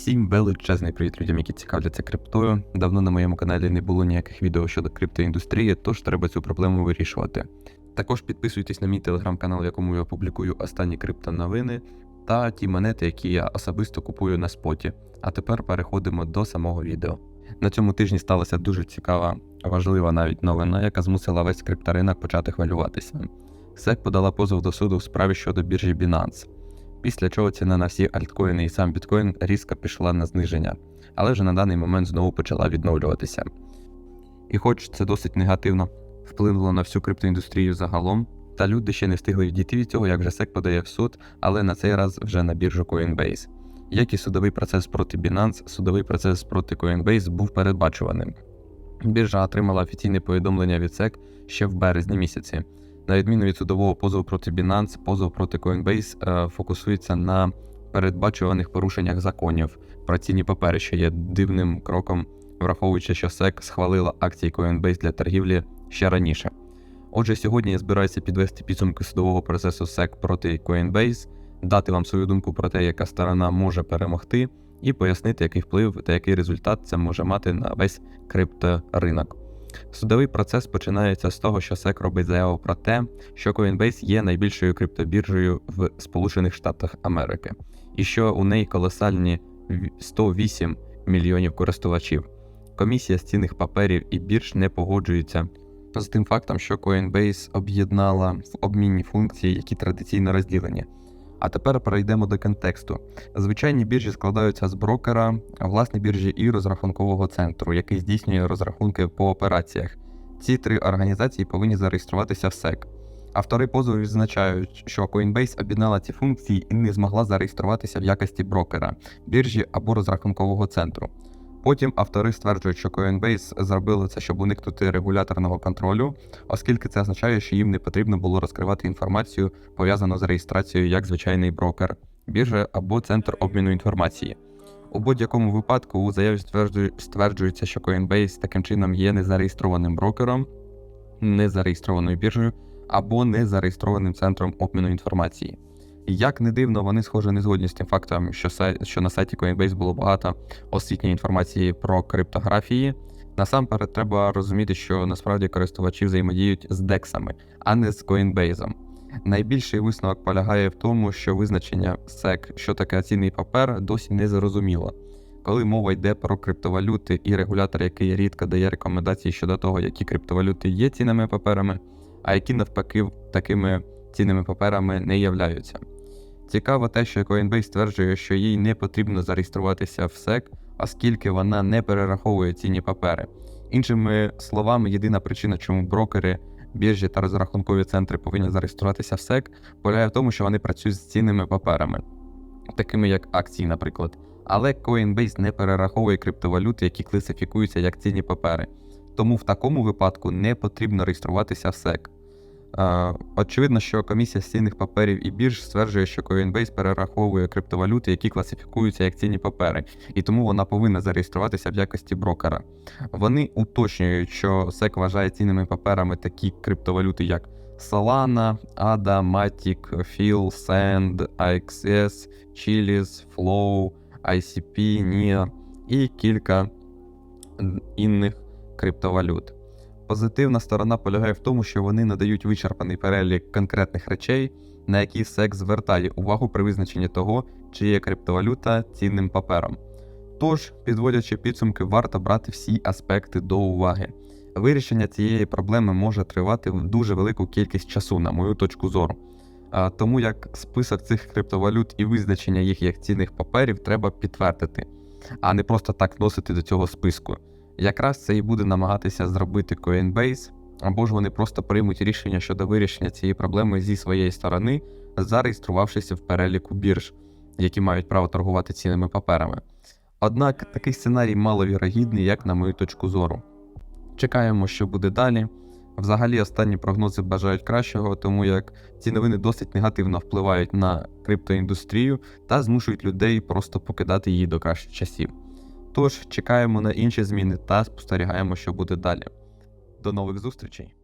Всім величезний привіт людям, які цікавляться криптою. Давно на моєму каналі не було ніяких відео щодо криптоіндустрії, тож треба цю проблему вирішувати. Також підписуйтесь на мій телеграм-канал, в якому я публікую останні криптоновини та ті монети, які я особисто купую на споті. А тепер переходимо до самого відео. На цьому тижні сталася дуже цікава, важлива навіть новина, яка змусила весь крипторинок почати хвилюватися. SEC подала позов до суду в справі щодо біржі Binance після чого ціна на всі альткоїни і сам біткоін різко пішла на зниження, але вже на даний момент знову почала відновлюватися. І хоч це досить негативно вплинуло на всю криптоіндустрію загалом, та люди ще не встигли відійти від цього, як же SEC подає в суд, але на цей раз вже на біржу Coinbase. Як і судовий процес проти Binance, судовий процес проти Coinbase був передбачуваним. Біржа отримала офіційне повідомлення від SEC ще в березні місяці. На відміну від судового позову проти Binance, позов проти Coinbase е, фокусується на передбачуваних порушеннях законів про цінні папери, що є дивним кроком, враховуючи, що SEC схвалила акції Coinbase для торгівлі ще раніше. Отже, сьогодні я збираюся підвести підсумки судового процесу SEC проти Coinbase, дати вам свою думку про те, яка сторона може перемогти, і пояснити, який вплив та який результат це може мати на весь крипторинок. Судовий процес починається з того, що SEC робить заяву про те, що Coinbase є найбільшою криптобіржею в Сполучених Штатах Америки, і що у неї колосальні 108 мільйонів користувачів. Комісія з цінних паперів і бірж не погоджується з тим фактом, що Coinbase об'єднала в обмінні функції, які традиційно розділені. А тепер перейдемо до контексту. Звичайні біржі складаються з брокера, власні біржі і розрахункового центру, який здійснює розрахунки по операціях. Ці три організації повинні зареєструватися в SEC. Автори позову відзначають, що Coinbase об'єднала ці функції і не змогла зареєструватися в якості брокера, біржі або розрахункового центру. Потім автори стверджують, що Coinbase зробили це, щоб уникнути регуляторного контролю, оскільки це означає, що їм не потрібно було розкривати інформацію, пов'язану з реєстрацією як звичайний брокер, біржа або центр обміну інформації. У будь-якому випадку у заяві стверджується, що Coinbase таким чином є незареєстрованим брокером, незареєстрованою біржею або незареєстрованим центром обміну інформації. Як не дивно, вони схоже не згодні з тим фактом, що що на сайті Coinbase було багато освітньої інформації про криптографії. Насамперед, треба розуміти, що насправді користувачі взаємодіють з дексами, а не з Coinbase. Найбільший висновок полягає в тому, що визначення SEC, що таке цінний папер, досі не зрозуміло. Коли мова йде про криптовалюти і регулятор, який рідко дає рекомендації щодо того, які криптовалюти є цінними паперами, а які навпаки такими цінними паперами не являються. Цікаво те, що Coinbase стверджує, що їй не потрібно зареєструватися в SEC, оскільки вона не перераховує цінні папери. Іншими словами, єдина причина, чому брокери, біржі та розрахункові центри повинні зареєструватися в SEC, полягає в тому, що вони працюють з цінними паперами, такими як акції, наприклад. Але Coinbase не перераховує криптовалюти, які класифікуються як цінні папери. Тому в такому випадку не потрібно реєструватися в SEC. Очевидно, що комісія з цінних паперів і бірж стверджує, що Coinbase перераховує криптовалюти, які класифікуються як цінні папери, і тому вона повинна зареєструватися в якості брокера. Вони уточнюють, що SEC вважає цінними паперами такі криптовалюти, як Solana, ADA, Matic, FIL, Sand, AXS, Chiliz, Flow, ICP, NIA і кілька інших криптовалют. Позитивна сторона полягає в тому, що вони надають вичерпаний перелік конкретних речей, на які SEC звертає увагу при визначенні того, чи є криптовалюта цінним папером. Тож, підводячи підсумки, варто брати всі аспекти до уваги. Вирішення цієї проблеми може тривати дуже велику кількість часу, на мою точку зору. А, Тому як список цих криптовалют і визначення їх як цінних паперів треба підтвердити, а не просто так носити до цього списку. Якраз це і буде намагатися зробити Coinbase, або ж вони просто приймуть рішення щодо вирішення цієї проблеми зі своєї сторони, зареєструвавшися в переліку бірж, які мають право торгувати цінними паперами. Однак такий сценарій маловірогідний, як на мою точку зору. Чекаємо, що буде далі. Взагалі, останні прогнози бажають кращого, тому як ці новини досить негативно впливають на криптоіндустрію та змушують людей просто покидати її до кращих часів. Тож чекаємо на інші зміни та спостерігаємо, що буде далі. До нових зустрічей!